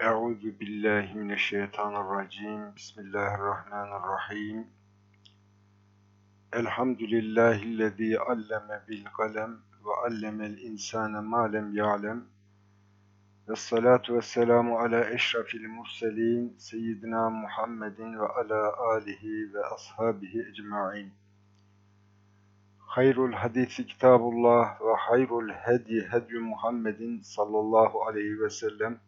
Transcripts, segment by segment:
Euzu billahi mineşşeytanirracim. Bismillahirrahmanirrahim. Elhamdülillahillezî alleme bil kalem ve allemel insane ma lem ya'lem. Vessalatu vesselamu ala eşrafil murselin seyyidina Muhammedin ve ala alihi ve ashabihi ecmaîn. Hayrul hadisi kitabullah ve hayrul hedi hedi Muhammedin sallallahu aleyhi ve sellem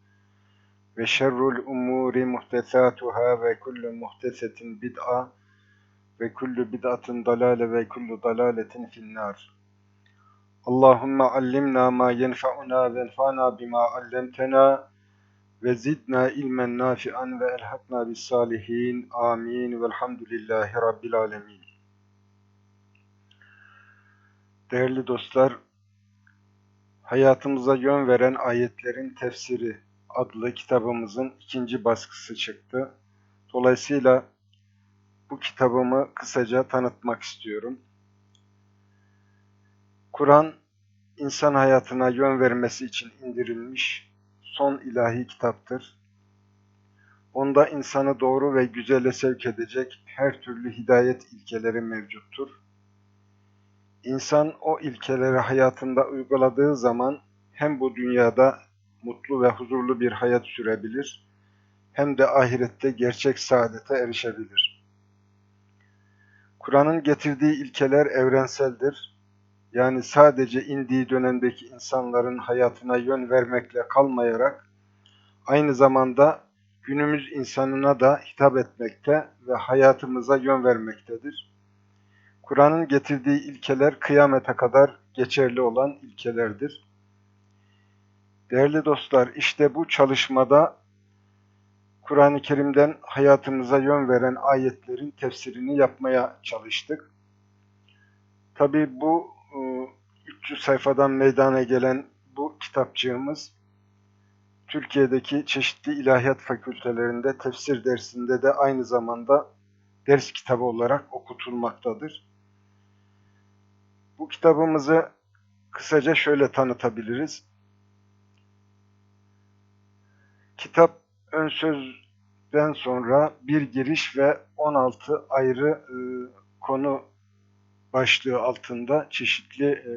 ve şerrul umuri muhtesatuhâ ve kullu muhtesetin bid'a ve kullu bid'atin dalale ve kullu dalaletin finnâr. Allahümme allimna ma yenfa'una ve enfa'na bima allemtena ve zidna ilmen nafi'an ve elhakna bis salihin. Amin. Velhamdülillahi Rabbil alemin. Değerli dostlar, hayatımıza yön veren ayetlerin tefsiri adlı kitabımızın ikinci baskısı çıktı. Dolayısıyla bu kitabımı kısaca tanıtmak istiyorum. Kur'an, insan hayatına yön vermesi için indirilmiş son ilahi kitaptır. Onda insanı doğru ve güzele sevk edecek her türlü hidayet ilkeleri mevcuttur. İnsan o ilkeleri hayatında uyguladığı zaman hem bu dünyada mutlu ve huzurlu bir hayat sürebilir, hem de ahirette gerçek saadete erişebilir. Kur'an'ın getirdiği ilkeler evrenseldir. Yani sadece indiği dönemdeki insanların hayatına yön vermekle kalmayarak, aynı zamanda günümüz insanına da hitap etmekte ve hayatımıza yön vermektedir. Kur'an'ın getirdiği ilkeler kıyamete kadar geçerli olan ilkelerdir. Değerli dostlar, işte bu çalışmada Kur'an-ı Kerim'den hayatımıza yön veren ayetlerin tefsirini yapmaya çalıştık. Tabi bu 300 e, sayfadan meydana gelen bu kitapçığımız Türkiye'deki çeşitli ilahiyat fakültelerinde tefsir dersinde de aynı zamanda ders kitabı olarak okutulmaktadır. Bu kitabımızı kısaca şöyle tanıtabiliriz. Kitap ön sözden sonra bir giriş ve 16 ayrı e, konu başlığı altında çeşitli e,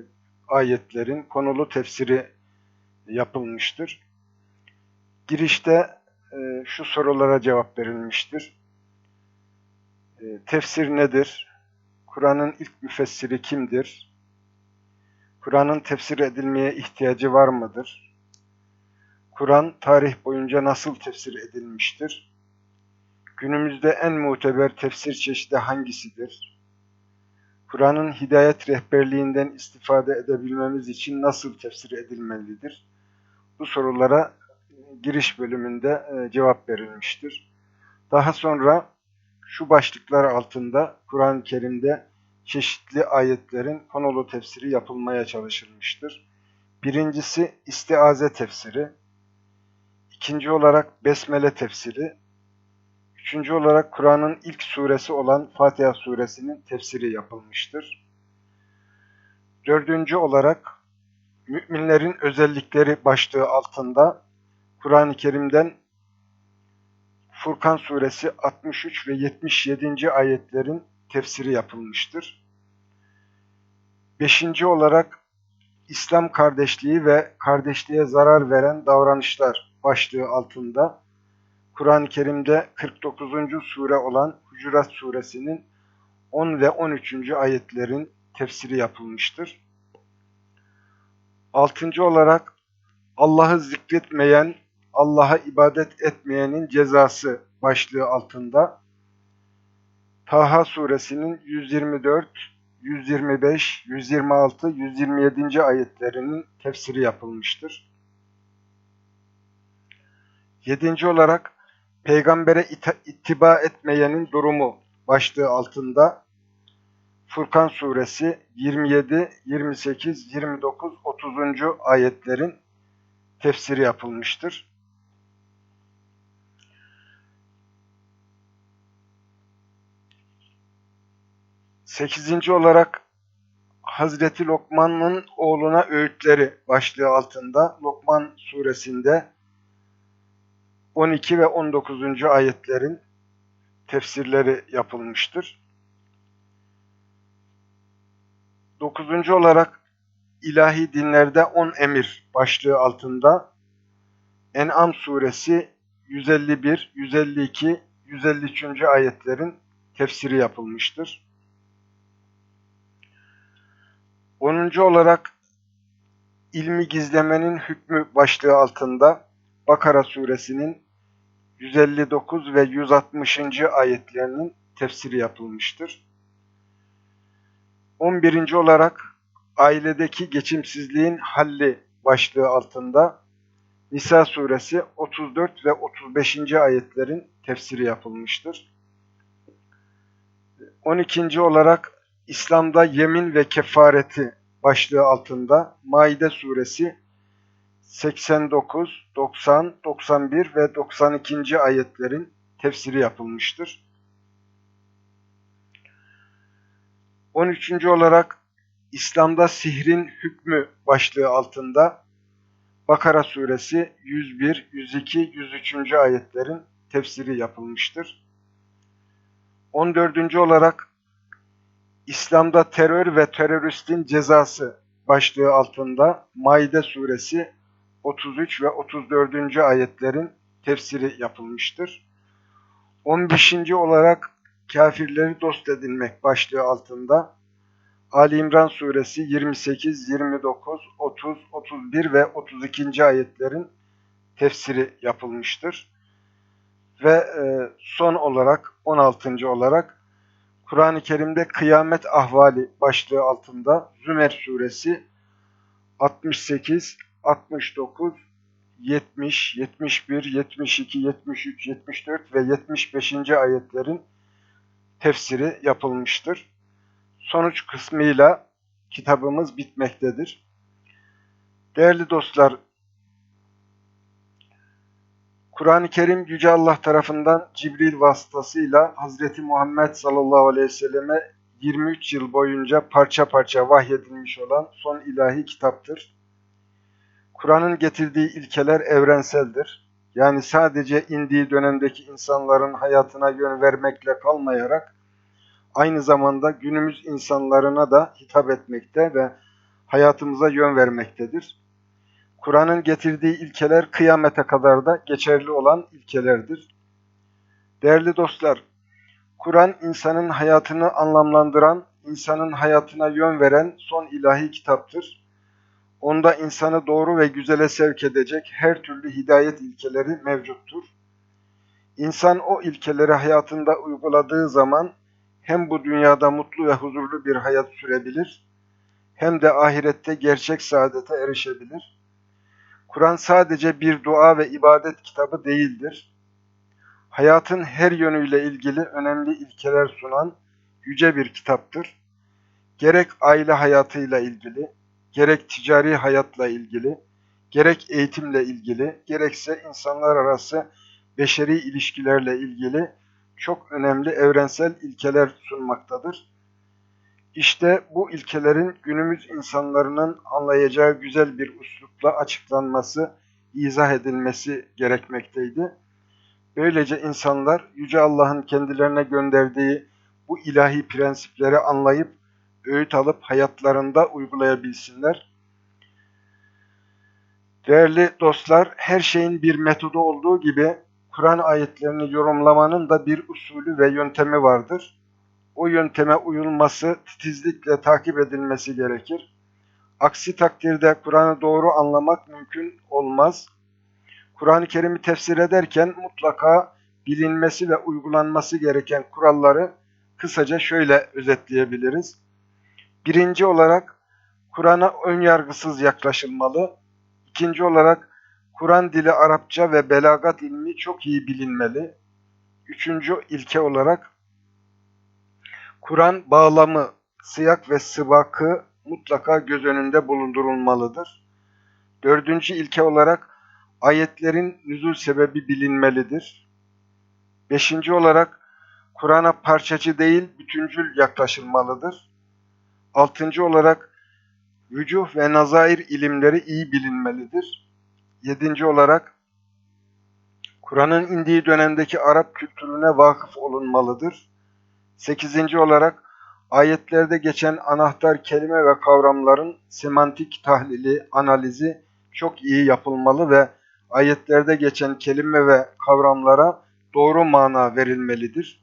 ayetlerin konulu tefsiri yapılmıştır. Girişte e, şu sorulara cevap verilmiştir. E, tefsir nedir? Kur'an'ın ilk müfessiri kimdir? Kur'an'ın tefsir edilmeye ihtiyacı var mıdır? Kur'an tarih boyunca nasıl tefsir edilmiştir? Günümüzde en muteber tefsir çeşidi hangisidir? Kur'an'ın hidayet rehberliğinden istifade edebilmemiz için nasıl tefsir edilmelidir? Bu sorulara giriş bölümünde e, cevap verilmiştir. Daha sonra şu başlıklar altında Kur'an-ı Kerim'de çeşitli ayetlerin konulu tefsiri yapılmaya çalışılmıştır. Birincisi istiaze tefsiri, İkinci olarak Besmele tefsiri. Üçüncü olarak Kur'an'ın ilk suresi olan Fatiha suresinin tefsiri yapılmıştır. Dördüncü olarak müminlerin özellikleri başlığı altında Kur'an-ı Kerim'den Furkan suresi 63 ve 77. ayetlerin tefsiri yapılmıştır. Beşinci olarak İslam kardeşliği ve kardeşliğe zarar veren davranışlar başlığı altında Kur'an-ı Kerim'de 49. sure olan Hucurat suresinin 10 ve 13. ayetlerin tefsiri yapılmıştır. Altıncı olarak Allah'ı zikretmeyen, Allah'a ibadet etmeyenin cezası başlığı altında Taha suresinin 124, 125, 126, 127. ayetlerinin tefsiri yapılmıştır. Yedinci olarak peygambere ittiba etmeyenin durumu başlığı altında Furkan suresi 27, 28, 29, 30. ayetlerin tefsiri yapılmıştır. Sekizinci olarak Hazreti Lokman'ın oğluna öğütleri başlığı altında Lokman suresinde 12 ve 19. ayetlerin tefsirleri yapılmıştır. 9. olarak ilahi dinlerde 10 emir başlığı altında En'am suresi 151, 152, 153. ayetlerin tefsiri yapılmıştır. 10. olarak ilmi gizlemenin hükmü başlığı altında Bakara suresinin 159 ve 160. ayetlerinin tefsiri yapılmıştır. 11. olarak ailedeki geçimsizliğin halli başlığı altında Nisa suresi 34 ve 35. ayetlerin tefsiri yapılmıştır. 12. olarak İslam'da yemin ve kefareti başlığı altında Maide suresi 89, 90, 91 ve 92. ayetlerin tefsiri yapılmıştır. 13. olarak İslam'da sihrin hükmü başlığı altında Bakara suresi 101, 102, 103. ayetlerin tefsiri yapılmıştır. 14. olarak İslam'da terör ve teröristin cezası başlığı altında Maide suresi 33 ve 34. ayetlerin tefsiri yapılmıştır. 15. olarak kafirleri dost edinmek başlığı altında Ali İmran suresi 28, 29, 30, 31 ve 32. ayetlerin tefsiri yapılmıştır. Ve e, son olarak 16. olarak Kur'an-ı Kerim'de kıyamet ahvali başlığı altında Zümer suresi 68, 69, 70, 71, 72, 73, 74 ve 75. ayetlerin tefsiri yapılmıştır. Sonuç kısmıyla kitabımız bitmektedir. Değerli dostlar, Kur'an-ı Kerim Yüce Allah tarafından Cibril vasıtasıyla Hazreti Muhammed sallallahu aleyhi ve selleme 23 yıl boyunca parça parça vahyedilmiş olan son ilahi kitaptır. Kur'an'ın getirdiği ilkeler evrenseldir. Yani sadece indiği dönemdeki insanların hayatına yön vermekle kalmayarak aynı zamanda günümüz insanlarına da hitap etmekte ve hayatımıza yön vermektedir. Kur'an'ın getirdiği ilkeler kıyamete kadar da geçerli olan ilkelerdir. Değerli dostlar, Kur'an insanın hayatını anlamlandıran, insanın hayatına yön veren son ilahi kitaptır. Onda insanı doğru ve güzele sevk edecek her türlü hidayet ilkeleri mevcuttur. İnsan o ilkeleri hayatında uyguladığı zaman hem bu dünyada mutlu ve huzurlu bir hayat sürebilir, hem de ahirette gerçek saadete erişebilir. Kur'an sadece bir dua ve ibadet kitabı değildir. Hayatın her yönüyle ilgili önemli ilkeler sunan yüce bir kitaptır. Gerek aile hayatıyla ilgili, gerek ticari hayatla ilgili, gerek eğitimle ilgili, gerekse insanlar arası beşeri ilişkilerle ilgili çok önemli evrensel ilkeler sunmaktadır. İşte bu ilkelerin günümüz insanlarının anlayacağı güzel bir üslupla açıklanması, izah edilmesi gerekmekteydi. Böylece insanlar Yüce Allah'ın kendilerine gönderdiği bu ilahi prensipleri anlayıp, öğüt alıp hayatlarında uygulayabilsinler. Değerli dostlar, her şeyin bir metodu olduğu gibi Kur'an ayetlerini yorumlamanın da bir usulü ve yöntemi vardır. O yönteme uyulması, titizlikle takip edilmesi gerekir. Aksi takdirde Kur'an'ı doğru anlamak mümkün olmaz. Kur'an-ı Kerim'i tefsir ederken mutlaka bilinmesi ve uygulanması gereken kuralları kısaca şöyle özetleyebiliriz. Birinci olarak Kur'an'a ön yargısız yaklaşılmalı. İkinci olarak Kur'an dili Arapça ve belagat ilmi çok iyi bilinmeli. Üçüncü ilke olarak Kur'an bağlamı, sıyak ve sıvakı mutlaka göz önünde bulundurulmalıdır. Dördüncü ilke olarak ayetlerin nüzul sebebi bilinmelidir. Beşinci olarak Kur'an'a parçacı değil bütüncül yaklaşılmalıdır. Altıncı olarak vücuh ve nazair ilimleri iyi bilinmelidir. Yedinci olarak Kur'an'ın indiği dönemdeki Arap kültürüne vakıf olunmalıdır. Sekizinci olarak ayetlerde geçen anahtar kelime ve kavramların semantik tahlili, analizi çok iyi yapılmalı ve ayetlerde geçen kelime ve kavramlara doğru mana verilmelidir.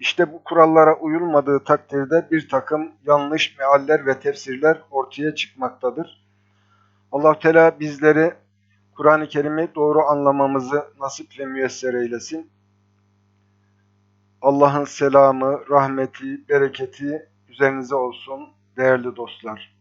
İşte bu kurallara uyulmadığı takdirde bir takım yanlış mealler ve tefsirler ortaya çıkmaktadır. allah Teala bizleri Kur'an-ı Kerim'i doğru anlamamızı nasip ve müyesser eylesin. Allah'ın selamı, rahmeti, bereketi üzerinize olsun değerli dostlar.